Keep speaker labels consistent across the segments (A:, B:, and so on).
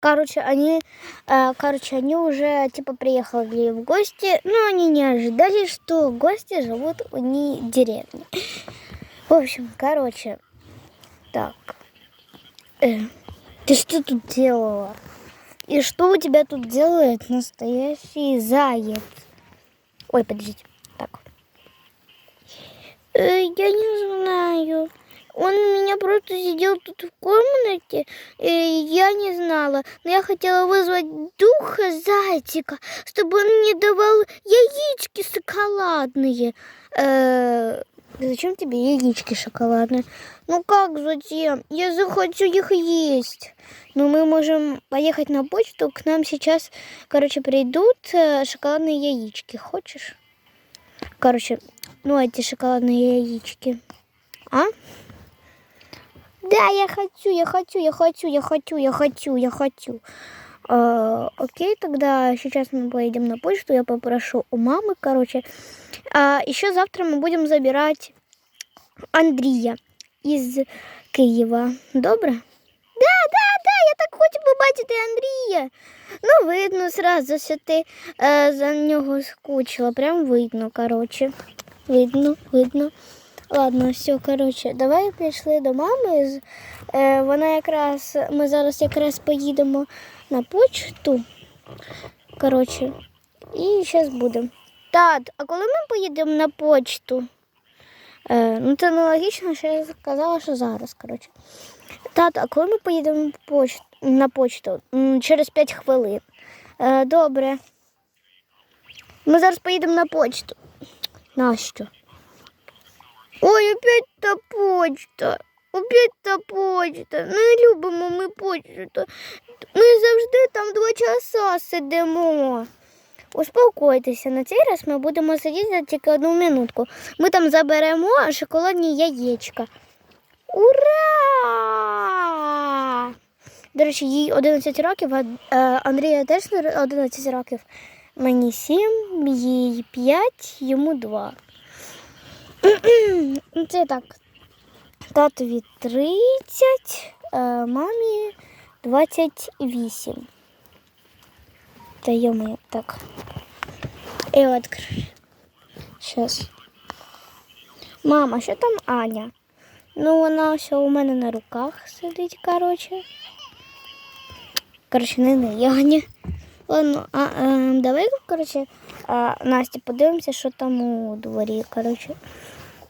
A: Короче, они, э, короче, они уже типа приехали в гости, но они не ожидали, что гости живут у них в деревне. В общем, короче, так. Э, ты что тут делала? И что у тебя тут делает настоящий заяц? Ой, подождите. Так. Э, я не знаю. Он меня просто сидел тут в комнате, и я не знала. Но я хотела вызвать духа зайчика, чтобы он мне давал яички шоколадные. Э, зачем тебе яички шоколадные? Ну как зачем? Я захочу их есть. Но мы можем поехать на почту. К нам сейчас, короче, придут э, шоколадные яички. Хочешь? Короче, ну эти шоколадные яички. А? Да, я хочу, я хочу, я хочу, я хочу, я хочу, я хочу. А, окей, тогда сейчас мы поедем на почту, я попрошу у мамы, короче. А, еще завтра мы будем забирать Андрія із Києва. Добре? Да, да, да, я так хочу побачити Андрія. Ну, видно зразу, що ти е, за нього скучила. Прям видно, коротше. Видно, видно. Ладно, все, коротше, давай пішли до мами. Е, вона якраз, ми зараз якраз поїдемо на почту. Коротше, і зараз будемо. Тат, а коли ми поїдемо на почту? Е, ну, це нелогічно, що я сказала, що зараз, коротше. Тато, а коли ми поїдемо на почту? Через 5 хвилин. Е, добре. Ми зараз поїдемо на почту. Нащо? Ой, опять та почта. Опять та почта. Не любимо ми почту. Ми завжди там два часа сидимо. Успокойтеся, на цей раз ми будемо сидіти тільки одну минутку. Ми там заберемо шоколадні яєчка. Ура! До речі, їй 11 років, а е, Андрія теж 11 років. Мені 7, їй 5, йому 2. Це так. Татові 30, е, мамі 28. Та йому так. І от. Щас. Мама, що там Аня? Ну, вона все у мене на руках сидить, коротше. Коротше, не не Аня. Ладно, а, а, давай, коротше, а, Настя, подивимося, що там у дворі. Коротше.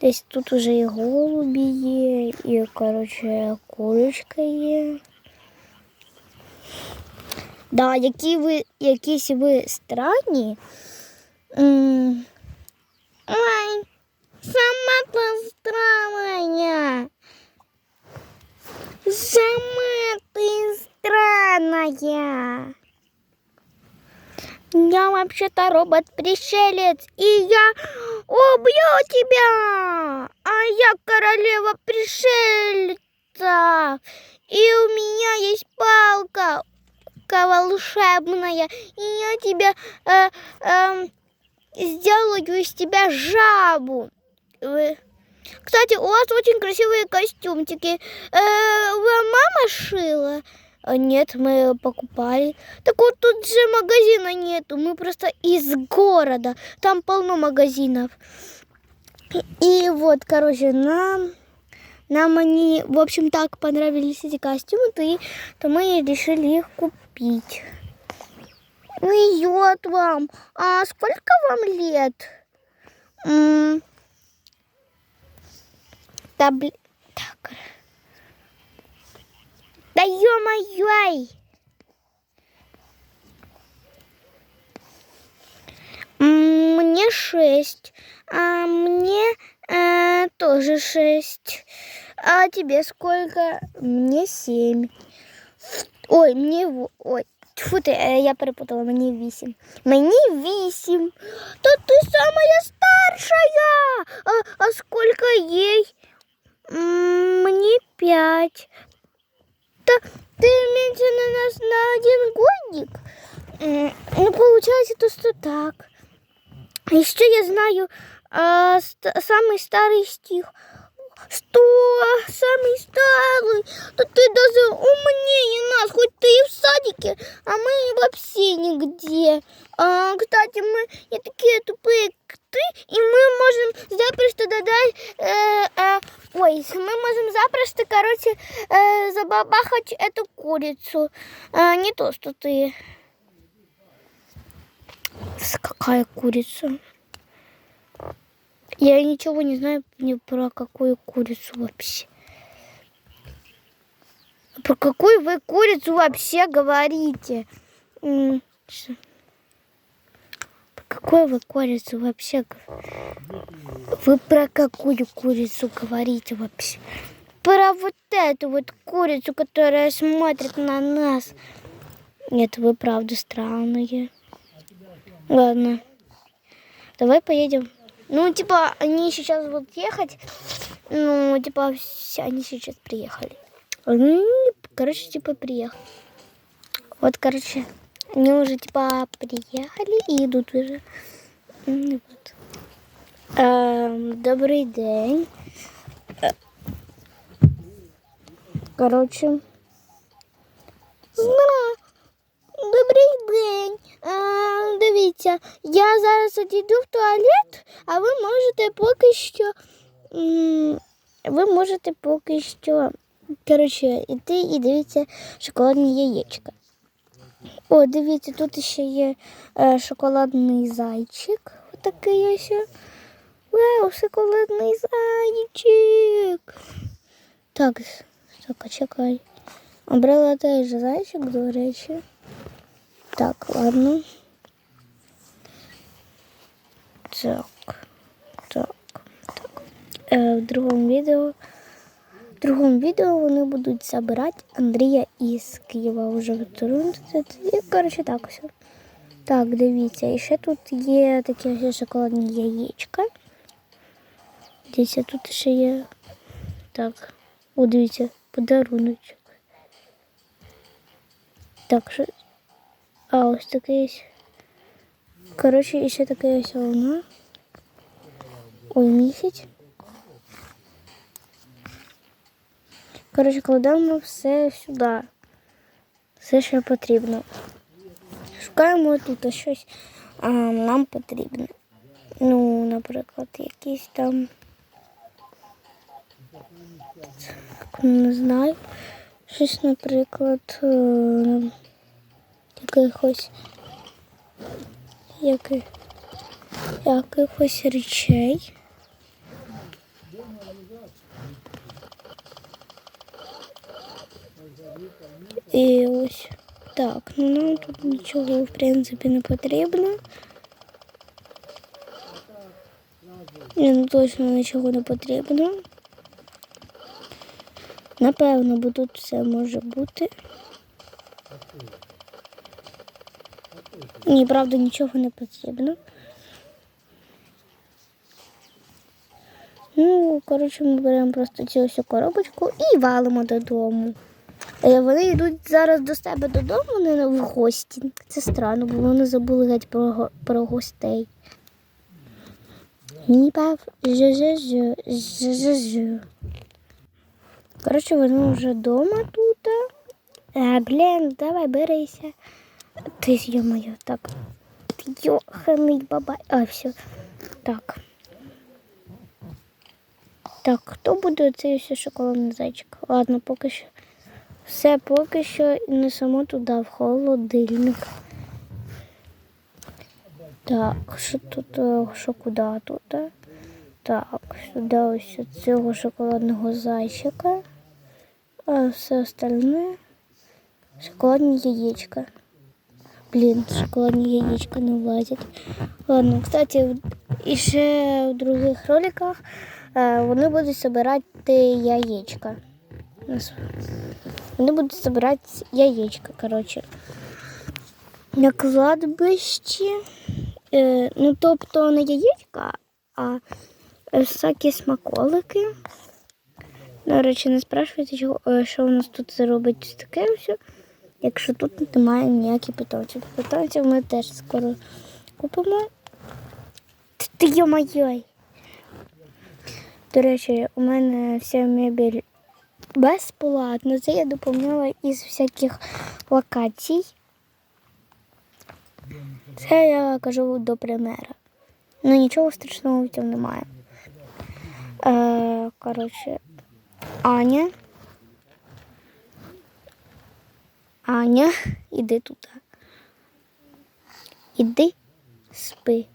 A: Десь тут уже і голубі є, і, коротше, курочка є. Да, які ви, якісь ви странні. М, Ой, сама ти странная. Сама ты странная. Я вообще-то робот-пришелец, и я убью тебя. А я королева пришельца. И у меня есть палка волшебная, и я тебя э, э, сделаю из тебя жабу. Кстати, у вас очень красивые костюмчики. Э, мама шила? А, Нет, мы покупали. Так вот тут же магазина нету. Мы просто из города. Там полно магазинов. И вот, короче, нам, нам они, в общем, так понравились эти костюмы, то, и, то мы решили их купить. Идет вам. А сколько вам лет? М, Да, бли- Так. Да ё-моё! М, Мне шесть, а мне э, тоже шесть. А тебе сколько? Мне семь. Ой, мне во- ой. Тьфу ти, е, я перепутала, мені вісім. Мені вісім. Та ти самая старшая. А, а сколько ей? М, Мені п'ять. Та ты меньше на нас на один годик? М, Ну, получается, то, что так. А Еще я знаю а, ст- самый старый стих. Что? Самый старый? Да ты даже умнее нас, хоть ты и в садике, а мы вообще нигде. А, кстати, мы не такие тупые, как ты, и мы можем запросто додать... Э, э, ой, мы можем запросто, короче, э, забабахать эту курицу. А, не то, что ты. Какая курица? Я ничего не знаю ни про какую курицу вообще. Про какую вы курицу вообще говорите? Про какую вы курицу вообще Вы про какую курицу говорите вообще? Про вот эту вот курицу, которая смотрит на нас. Нет, вы правда странные. Ладно. Давай поедем. Ну, типа, они сейчас будут ехать. Ну, типа, все, они сейчас приехали. Короче, типа, приехали. Вот, короче, они уже, типа, приехали и идут уже. Вот. Ем, добрий день. Е, Коротше. Добрий день. Дивіться, я зараз одійду в туалет, а ви можете поки що. Ви можете поки що. Коротше, іти і дивіться шоколадні яєчка. О, дивіться, тут ще є е, шоколадний зайчик. Отакий ось. Вау, шоколадний зайчик. Так, так, чекай. Обрала теж зайчик, до речі. Так, ладно. Так, так, так. Е, в другому відео. В другому відео вони будуть забирати Андрія із Києва вже в. І, коротше, так все. Так, дивіться, і ще тут є такі шоколадні яєчка. Дивіться, тут ще є. Так, о, дивіться, подаруночок. Так, що. А, ось такий. Коротше, і ще таке ось воно. Ой, місяць. Коротше, кладемо все сюди. Все, що потрібно. Шукаємо тут щось а, нам потрібно. Ну, наприклад, якісь там. Не знаю. Щось, наприклад, е, якихось яких, якихось речей. І ось так, ну нам тут нічого в принципі не потрібно. Ні, ну точно нічого не потрібно. Напевно, бо тут все може бути. Ні, правда, нічого не потрібно. Ну, коротше, ми беремо просто цю всю коробочку і валимо додому. Е, Вони йдуть зараз до себе додому, вони в гості. Це странно, бо вони забули геть про, про гостей. Ж-ж-ж, ж-ж-ж. Коротше, вони вже вдома тут. А, блін, давай берися. Ти ё-моё, так. Йоханий бабай. А, все. Так. Так, хто буде оцей шоколадний зайчик? Ладно, поки що. Все поки що несемо туди, в холодильник. Так, що тут, е, що куди тут? е? Так, сюди ось цього шоколадного зайчика. А все остальне шоколадні яєчка. Блін, шоколадні яєчка не влазять. Ладно, кстати, і ще в других роликах е, вони будуть збирати яєчка. Вони будуть збирати яєчка, коротше. На кладбищі. Е, ну, тобто не яєчка, а е, всякі смаколики. До речі, не спрашивайте, що у нас тут робить таке все. Якщо тут немає ніяких питомців. Питомців ми теж скоро купимо. Ти, йо-майой. До речі, у мене вся мебель безплатно. Це я доповняла із всяких локацій. Це я кажу до примера. Ну нічого страшного в цьому немає. Е, коротше, Аня. Аня, іди туди. Іди спи.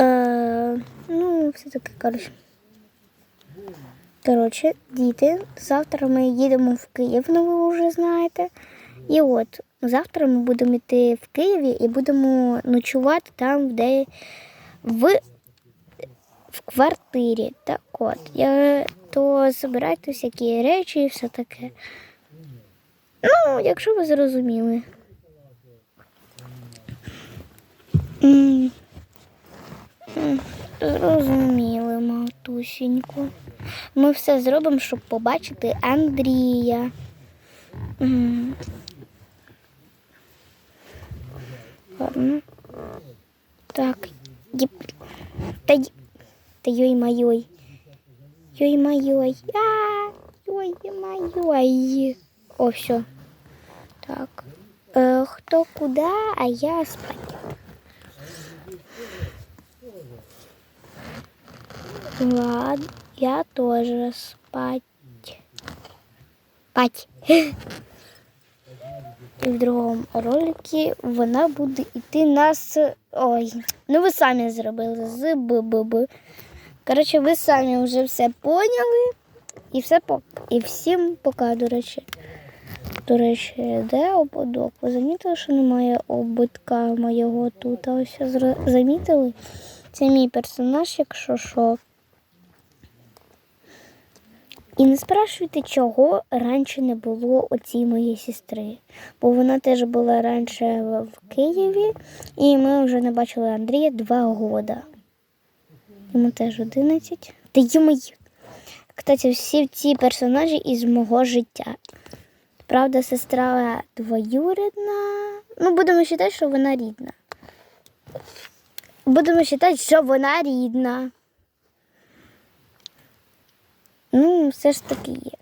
A: Е, ну, все таке, коротше. Коротше, діти, завтра ми їдемо в Київ, ну ви вже знаєте. І от завтра ми будемо йти в Києві і будемо ночувати там, де в, в квартирі. Так от, я, то збирайте всякі речі і все таке. Ну, якщо ви зрозуміли. Зрозуміли, матусінько. Ми все зробимо, щоб побачити Андрія. Ладно. Так. Та, й- та йой майой. Йой майой. А, йой майой. О, все. Так. Е, хто куди, а я спать. Ладно, я тоже спать. Спать. І в другому роликі вона буде йти нас. Ой, ну ви самі зробили з БББ. Коротше, ви самі вже все поняли. І все по... і всім пока, до речі. До речі, де ободок? Ви замітили, що немає ободка моєго тут? А ось замітили? Це мій персонаж, якщо що. І не спрашуйте, чого раніше не було оцій моєї сестри. Бо вона теж була раніше в Києві, і ми вже не бачили Андрія два года. Йому теж 11. Та йому. Кстати, всі ці персонажі із мого життя. Правда, сестра двоюрідна. Ну, будемо вважати, що вона рідна. Будемо вважати, що вона рідна. Ну, все ж таки є.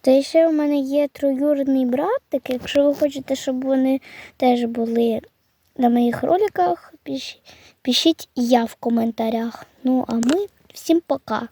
A: Та ще в мене є троюрідний братик. Якщо ви хочете, щоб вони теж були на моїх роликах, пиш- пишіть я в коментарях. Ну, а ми всім пока.